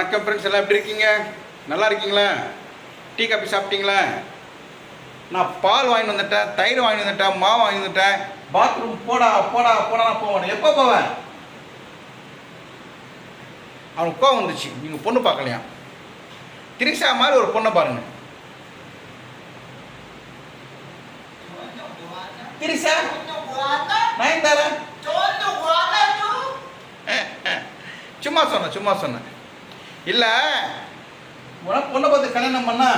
வணக்கம் ஃப்ரெண்ட்ஸ் எல்லாம் எப்படி இருக்கீங்க? நல்லா இருக்கீங்களா? டீ காபி சாப்பிட்டீங்களா? நான் பால் வாங்கி வந்துட்டேன் தயிர் வாங்கி வந்துட்டேன் மாவு வாங்கி வந்துட்டேன். பாத்ரூம் போடா போடா போடா நான் போவேன். எப்போ போவேன்? அவனுக்கு கோவம் வந்துச்சு. நீங்கள் பொண்ணு பார்க்கலையா? திரிசா மாதிரி ஒரு பொண்ணை பாருங்க. திரிசா நயன்தாரா சும்மா சொன்னேன் சும்மா சொன்னேன் இல்லை. உனக்கு பொண்ணை பார்த்து கல்யாணம் பண்ணா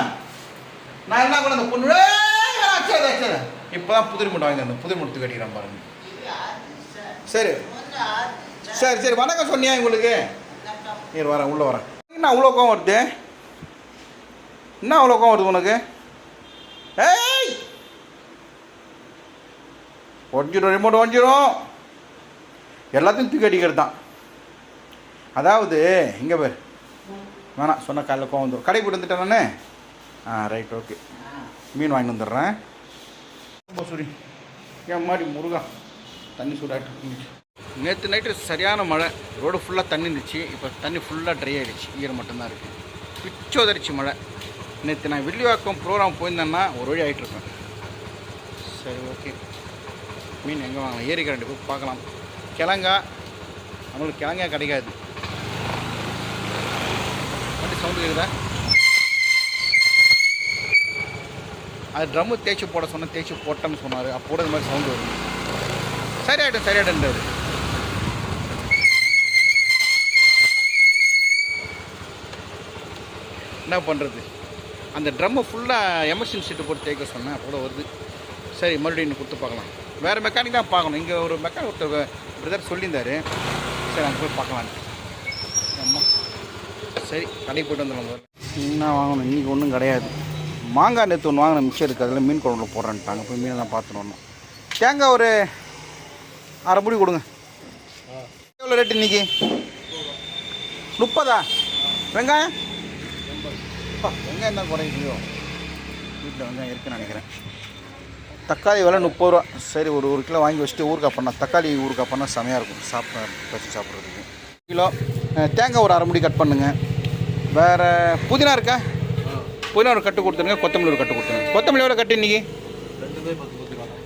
நான் என்ன பண்ண அந்த பொண்ணு சரி சரி இப்போ தான் புதிர் மூட்டை வாங்கி தந்தேன் புதிர் மூட்டை கட்டிக்கிறேன் பாருங்க. சரி. சரி சரி வணக்கம் சொன்னியா உங்களுக்கு சரி வரேன் உள்ளே வரேன். என்ன அவ்வளோ கோவம் வருது? என்ன அவ்வளோ கோவம் வருது உனக்கு? ஏய்! ஒடிஞ்சிடும் ரிமோட் ஒடிஞ்சிடும் எல்லாத்தையும் தூக்கி அடிக்கிறது தான் அதாவது இங்கே பேர். வேணாம் சொன்ன காலையில் கோவம் வந்துடும் கடை போட்டு வந்துட்டேன் நானே. ஆ ரைட் ஓகே மீன் வாங்கி வந்துடுறேன். ரொம்ப சூரி. என் மாதிரி முருகா. தண்ணி சூடாகிட்டு நேற்று நைட்டு சரியான மழை. ரோடு ஃபுல்லாக தண்ணி இருந்துச்சு. இப்போ தண்ணி ஃபுல்லாக ட்ரை ஆகிடுச்சு ஈரம் மட்டும்தான் இருக்குது பிச்சோதரிச்சு மழை. நேற்று நான் வில்லிவாக்கம் ப்ரோக்ராம் போயிருந்தேன்னா ஒரு வழி ஆகிட்டுருப்பேன் சரி ஓகே மீன் எங்கே வாங்கலாம்? ஏரி கரண்டி போய் பார்க்கலாம். கிழங்கா? நம்மளுக்கு கிழங்கா கிடைக்காது. சவுண்டு கேட்குதா அது ட்ரம்மு தேய்ச்சி போட சொன்ன தேய்ச்சி போட்டேன்னு சொன்னார். அப்போ கூட இந்த மாதிரி சவுண்டு வரும் சரியாயிட்டும் சரியாயிட்டுன்றாரு என்ன பண்ணுறது அந்த ட்ரம்மை ஃபுல்லாக எமர்ஜென்சி சீட்டு போட்டு தேய்க்க சொன்னேன் அப்போ கூட வருது. சரி மறுபடியும் இன்னும் கொடுத்து பார்க்கலாம். வேறு மெக்கானிக் தான் பார்க்கணும். இங்கே ஒரு மெக்கானிக் ஒருத்தர் பிரதர் சொல்லியிருந்தார். சரி அங்கே போய் பார்க்கலான்னு சரி கடைக்கு போயிட்டு வந்துடலாம் என்ன வாங்கணும்? இன்றைக்கி ஒன்றும் கிடையாது. மாங்காய் நேற்று ஒன்று வாங்கின மிச்சம் இருக்குது அதில் மீன் குழம்புல போடுறேன்ட்டாங்க. போய் மீனெல்லாம் பார்த்துட்டு வரணும். தேங்காய் ஒரு அரை பிடி கொடுங்க. எவ்வளோ ரேட்டு இன்னைக்கு? முப்பதா? வெங்காயம்? வெங்காயம் தான் குறையுது? வீட்டில் வெங்காயம் இருக்குன்னு நினைக்கிறேன். தக்காளி விலை முப்பது ரூபா. சரி ஒரு ஒரு கிலோ வாங்கி வச்சுட்டு ஊறுகாய் பண்ணால் தக்காளி ஊறுகாய் பண்ணால் செமையாக இருக்கும். சாப்பிட வச்சு சாப்பிட்றதுக்கு. கிலோ தேங்காய் ஒரு அரை முடி கட் பண்ணுங்கள் வேறு புதினா இருக்கா? புதினா ஒரு கட்டு கொடுத்துருங்க கொத்தமல்லி ஒரு கட்டு கொடுத்துருங்க. கொத்தமல்லி எவ்வளோ கட்டு இன்னைக்கு?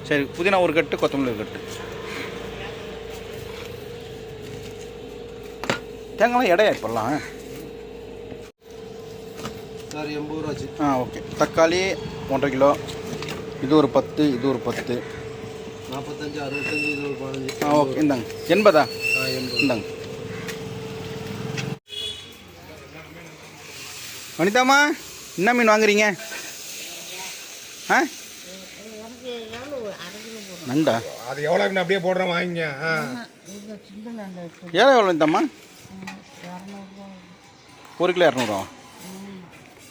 சரி புதினா ஒரு கட்டு கொத்தமல்லி ஒரு கட்டு. தேங்காய்லாம் எடையா இப்போல்லாம்? சார் எண்பது ரூபா ஆச்சு. ஆ ஓகே. தக்காளி ஒன்றரை கிலோ. இது ஒரு பத்து இது ஒரு பத்து. நாற்பத்தஞ்சு அறுபத்தஞ்சு இது ஒரு பதினஞ்சு. ஆ ஓகே. இந்தாங்க. எண்பதா? ஆ எண்பது. இந்தாங்க. வனிதாம்மா என்ன மீன் வாங்குறீங்க? ஆ? நண்டா? அது எவ்வளோ அப்படியே போடுறேன் வாங்கிங்க. ஆ. ஏழை எவ்வளோ வனிதாம்மா? ஒரு கிலோ இரநூறுவா.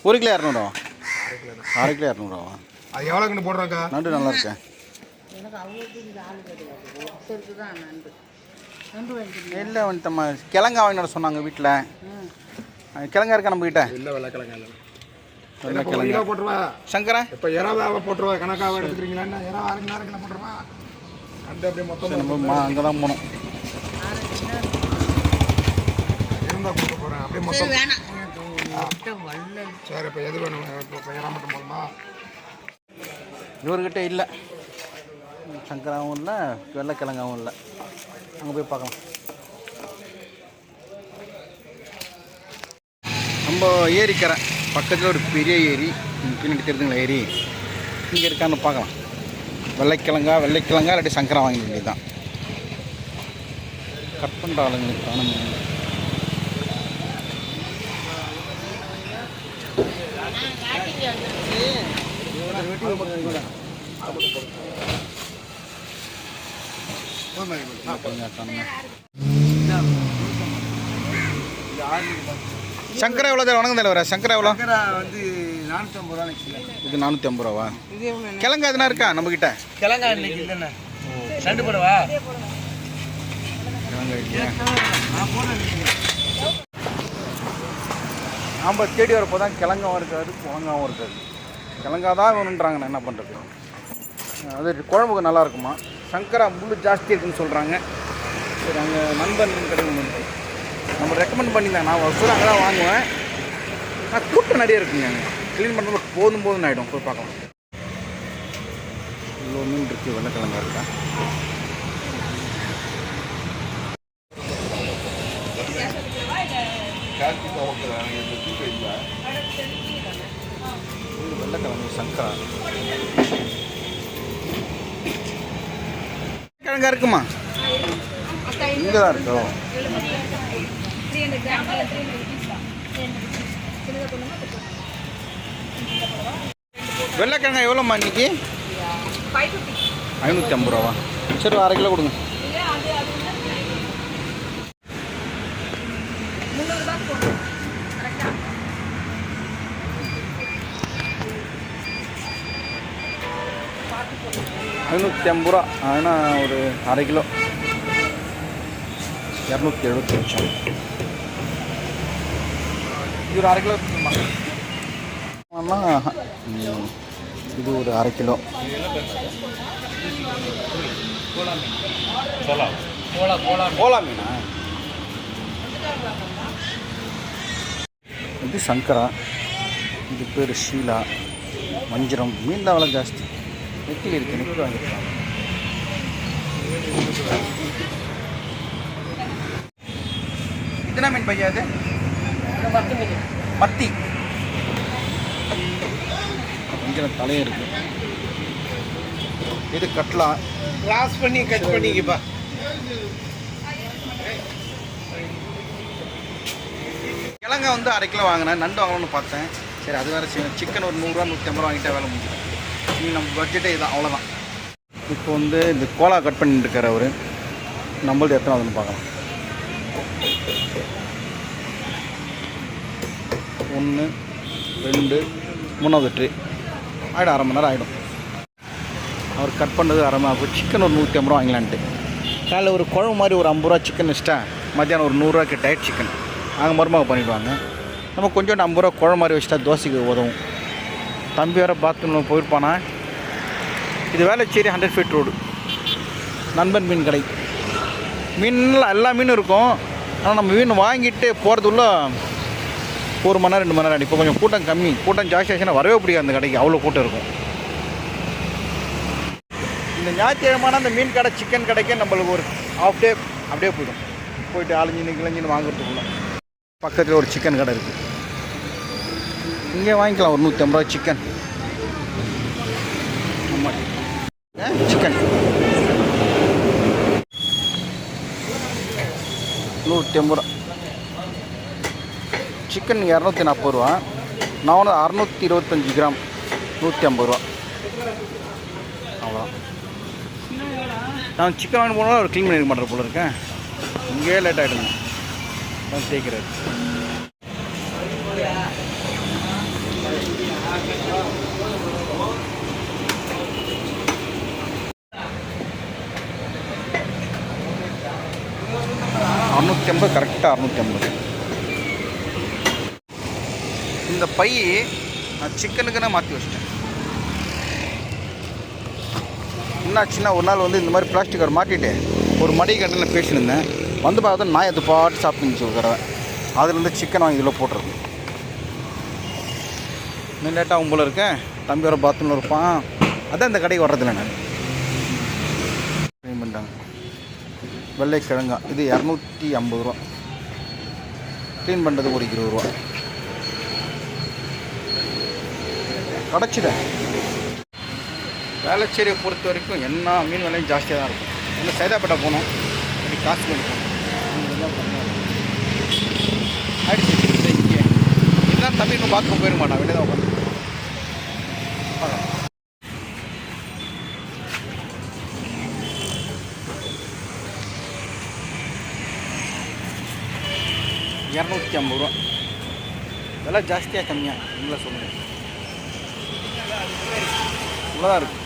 ஒரு கிலோ இரநூறுவா. அரை கிலோ இரநூறுவா. அது எவ்வளோக்குன்னு போடுறோங்க்கா நண்டு நல்லா இருக்கேன் இல்லை வனிதம்மா கிழங்கா வாங்கிட்டு வர சொன்னாங்க வீட்டில் கிழங்கா இருக்கா நம்ம கிட்ட இல்லை வெள்ளைக்கிழங்கு இல்லை. நல்ல ஒரு கிழங்கா. கிலோ போட்டுருவா? சங்கரா? இப்போ இறாவை போட்டுருவா? கணக்காக எடுத்துக்கிறீங்களா என்ன? இறா அரை நேரம் கிலோ போட்டுருவா? அந்த அப்படியே நம்ம மொத்தம் அங்கே தான் போனோம். இருந்தால் கொடுக்க போகிறேன் அப்படியே மொத்தம் சரி இப்போ எது வேணும்? இப்போ இப்போ இறா மட்டும் போதுமா? இவர்கிட்ட இல்லை. சங்கராவும் இல்லை வெள்ளைக்கிழங்காவும் இல்லை. அங்கே போய் பார்க்கலாம். நம்ம ஏரிக்கரை பக்கத்தில் ஒரு பெரிய ஏரி பின்னாடி தெரியுதுங்களா ஏரி. இங்கே இருக்கான்னு பார்க்கலாம். வெள்ளைக்கிழங்கா வெள்ளைக்கிழங்கா இல்லாட்டி சங்கரா வாங்க வேண்டியது தான் கட் பண்ணுற ஆளுங்களுக்கு காணும் சங்கரா எவ்வளோ தர வணக்கம் தலைவரா? சங்கரா எவ்வளோ? வந்து நானூற்றம்பது ரூபா கிலோ இது நானூற்றி ஐம்பது ரூபாவா கிழங்கு எதுனா இருக்கா நம்மக்கிட்ட கிழங்கா இன்னைக்கு இல்லைண்ணே. ரெண்டு போடவா? நாம் தேடி வரப்போ தான் கிழங்காவும் இருக்காது குழங்காவும் இருக்காது. கிழங்கா தான் வேணுன்றாங்க நான் என்ன பண்ணுறது அது குழம்புக்கு நல்லா இருக்குமா? சங்கரா முள் ஜாஸ்தி இருக்குன்னு சொல்கிறாங்க சரி அங்கே நண்பன் கடை ஒன்று இருக்கு நம்ம ரெக்கமெண்ட் பண்ணியிருந்தாங்க நான் ஒரு அங்கே தான் வாங்குவேன். ஆனால் கூட்டம் நிறைய இருக்குங்க. க்ளீன் பண்ணுறது போதும் போதும் ஆகிடும் போய் பார்க்கலாம். இவ்வளோ மீன் இருக்குது வெள்ளைக்கிழங்கா இருக்கா? இது வெள்ளைக்கிழங்கு சங்கரா. கிழங்கா இருக்குமா? இங்கே தான் இருக்கோ. வெள்ளைக்கிழங்கா எவ்வளோம்மா இன்னைக்கு? ஐநூற்றி ஐம்பது ரூபாவா? சரி ஒரு அரை கிலோ கொடுங்க. ஐநூற்றி ஐம்பது ரூபா. ஆனால் ஒரு அரை கிலோ. இரநூத்தி எழுபத்தி லட்சம் ஒரு அரை கிலோ ஆனால் இது ஒரு அரை கிலோ. கோலா மீனா? இது சங்கரா. இது பேர் ஷீலா. வஞ்சிரம். மீன் தான் ஜாஸ்தி. நெத்திலி இருக்கு நெத்திலி வாங்கிருக்காங்க இதுனா மீன் பையா அது? மத்தி வஞ்சிரம் தலையும் இருக்கு. இது கட்லா கிராஸ் பண்ணி கட் பண்ணிக்கப்பா. கிழங்க வந்து அரை கிலோ வாங்கினேன். நண்டு வாங்கணும்னு பார்த்தேன். சரி அது வேறு சிக்கன் ஒரு நூறுரூவா நூற்றி ஐம்பது ரூபா வாங்கிட்டா வேலை முடிஞ்சிடும் நீ நம்ம பட்ஜெட்டே இதுதான் அவ்வளோதான் இப்போ வந்து இந்த கோலா கட் பண்ணிட்டு இருக்காரு அவர். நம்மள்ட்ட எத்தனை ஆகுதுன்னு பார்க்கலாம். ஒன்று ரெண்டு மூணாவது ட்ரே ஆகிடும் அரை மணி நேரம் ஆகிடும் அவர் கட் பண்ணது அரை மணி நேரம் சிக்கன் ஒரு நூற்றி ஐம்பது ரூபா வாங்கலான்ட்டு. காலைல ஒரு குழம்பு மாதிரி ஒரு ஐம்பது ரூபா சிக்கன் வச்சுட்டேன். மத்தியானம் ஒரு நூறுரூவாக்கு டயட் சிக்கன் அங்கே மருமக பண்ணிவிடுவாங்க நம்ம கொஞ்சோண்டு ஐம்பது ரூபா குழம்பு மாதிரி வச்சுட்டா தோசைக்கு உதவும். தம்பி வேறு பாத்ரூமில் போயிருப்பானா? இது வேலைச்சேரி ஹண்ட்ரட் ஃபீட் ரோடு நண்பன் மீன் கடை. மீன்லாம் எல்லா மீனும் இருக்கும். ஆனால் நம்ம மீன் வாங்கிட்டு போகிறதுக்குள்ள ஒரு மணி நேரம் ரெண்டு மணி நேரம் இப்போ கொஞ்சம் கூட்டம் கம்மி. கூட்டம் ஜாஸ்தி ஆச்சுன்னா வரவே பிடிக்காது அந்த கடைக்கு. அவ்வளோ கூட்டம் இருக்கும். இந்த ஞாயிற்றுக்கிழமான அந்த மீன் கடை சிக்கன் கடைக்கே நம்மளுக்கு ஒரு ஹாஃப் டே அப்படியே போயிடும். போயிட்டு அலைஞ்சின்னு கிழஞ்சின்னு வாங்குறதுக்குள்ள. பக்கத்தில் ஒரு சிக்கன் கடை இருக்குது இங்கே வாங்கிக்கலாம். ஒரு நூற்றி ஐம்பது ரூபா சிக்கன் ஆமாம் சிக்கன் நூற்றி ஐம்பது ரூபா. சிக்கன் இரநூத்தி நாற்பது ரூபா. நான் வந்து அறநூற்றி இருபத்தஞ்சி கிராம். நூற்றி ஐம்பது ரூபா. அவ்வளோதான் நான் சிக்கன் வாங்கி போனால் அவர் க்ளீன் பண்ணிருக்க மாட்டேன் போல இருக்கேன் இங்கேயே லேட் ஆகிடுங்க நான் தேய்க்கிறாரு அறுநூற்றி ஐம்பது கரெக்டாக அறுநூற்றி ஐம்பது. இந்த பை நான் சிக்கனுக்குன்னா மாற்றி வச்சிட்டேன். என்னாச்சுன்னா ஒரு நாள் வந்து இந்த மாதிரி பிளாஸ்டிக் கவர் மாட்டிட்டு ஒரு மடிகை கடையில் பேசியிருந்தேன். வந்து பார்த்தா நான் எது பாட்டு சாப்பிட்டுச்சு தடவை. அதுலேருந்து சிக்கன் வாங்கி இதில் போட்டிருக்கேன். இன்னும் லேட்டாக உங்களை இருக்கேன் தம்பி ஒரு பாத்ரூமில் இருப்பான். அதான் இந்த கடைக்கு வர்றதில்ல நான். க்ளீன் பண்ணிட்டாங்க. வெள்ளை கிழங்கா. இது இரநூத்தி ஐம்பது ரூபா. க்ளீன் பண்ணுறது ஒரு இருபது ரூபா. கிடச்சிட்டேன் வேளச்சேரியை பொறுத்த வரைக்கும் என்ன மீன் விலையும் ஜாஸ்தியாக தான் இருக்கும். இன்னும் சைதாப்பேட்டை போனோம். அப்படி காசு கொடுப்போம் ஆயிடுச்சு இங்கே. இதுதான் தம்பி இன்னும் பார்க்க போயிட மாட்டான். வெளியே தான் உட்காந்து இரநூத்தி ஐம்பது ரூபா. விலை ஜாஸ்தியாக கம்மியாக உங்களை சொல்லுங்கள் இவ்வளோதான் இருக்குது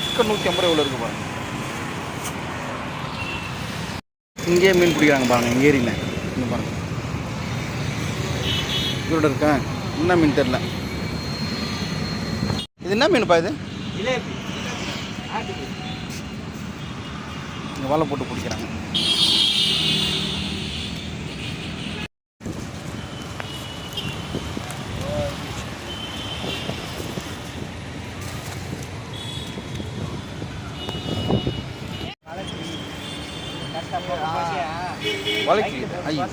சிக்கன் நூற்றி ஐம்பது ரூபா இவ்வளோ இருக்குது பாருங்கள் இங்கேயே மீன் பிடிக்கிறாங்க பாருங்கள் இங்கே ஏரியில் இங்கே பாருங்கள் இவரோட இருக்கா? என்ன மீன் தெரில இது என்ன மீன்ப்பா இது? இங்கே வலை போட்டு பிடிக்கிறாங்க. ஐயோ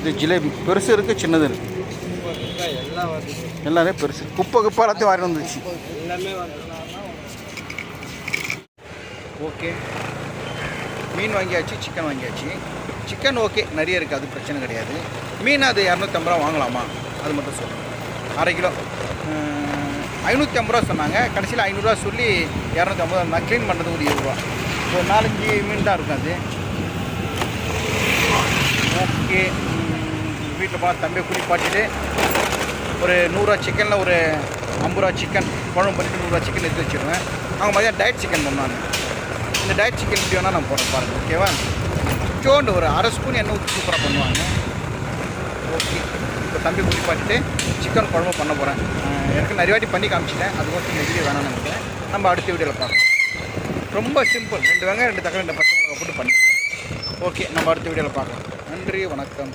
இது ஜிலேபி. பெருசு இருக்குது சின்னது இருக்குது எல்லாமே பெருசு. குப்பை குப்பை எல்லாத்தையும் வாரி வந்துச்சு எல்லாமே ஓகே. மீன் வாங்கியாச்சு சிக்கன் வாங்கியாச்சு. சிக்கன் ஓகே நிறைய இருக்குது அது பிரச்சனை கிடையாது. மீன் அது இரநூத்தம்பது ரூபா வாங்கலாமா? அது மட்டும் சொல்லுங்கள் அரை கிலோ. ஐநூற்றி ஐம்பது ரூபா சொன்னாங்க. கடைசியில் ஐநூறுரூவா சொல்லி இரநூத்தம்பது ரூபா க்ளீன் பண்ணுறது ஒரு இருபது ரூபா. ஒரு நாலஞ்சு மீன் தான் இருக்கும் அது. ஓகே. வீட்டில் போனால் தம்பியை குளிப்பாட்டிட்டு ஒரு நூறுரூவா சிக்கனில் ஒரு ஐம்பது ரூபா சிக்கன் குழம்பு பண்ணிட்டு நூறுரூவா சிக்கன் எடுத்து வச்சுருவேன். அவங்க மதியம் டயட் சிக்கன் பண்ணுவாங்க. இந்த டயட் சிக்கன் எப்படி வேணால் நான் போகிறேன் பாருங்கள் ஓகேவா சோண்டு ஒரு அரை ஸ்பூன் எண்ணெய் ஊற்றி சூப்பராக பண்ணுவாங்க. ஓகே. இப்போ தம்பி குளிப்பாட்டிட்டு சிக்கன் குழம்பு பண்ண போகிறேன் எனக்கு நிறைய வாட்டி பண்ணி காமிச்சிட்டேன். அது இந்த வீடியோ வேணாம்னு நினைக்கிறேன். நம்ம அடுத்த வீடியோவில் பார்க்கலாம் ரொம்ப சிம்பிள் ரெண்டு வெங்காயம் ரெண்டு தக்காளி ரெண்டு பச்சை மிளகா போட்டு பண்ணி ஓகே நம்ம அடுத்த வீடியோவில் பார்க்கலாம். நன்றி வணக்கம்.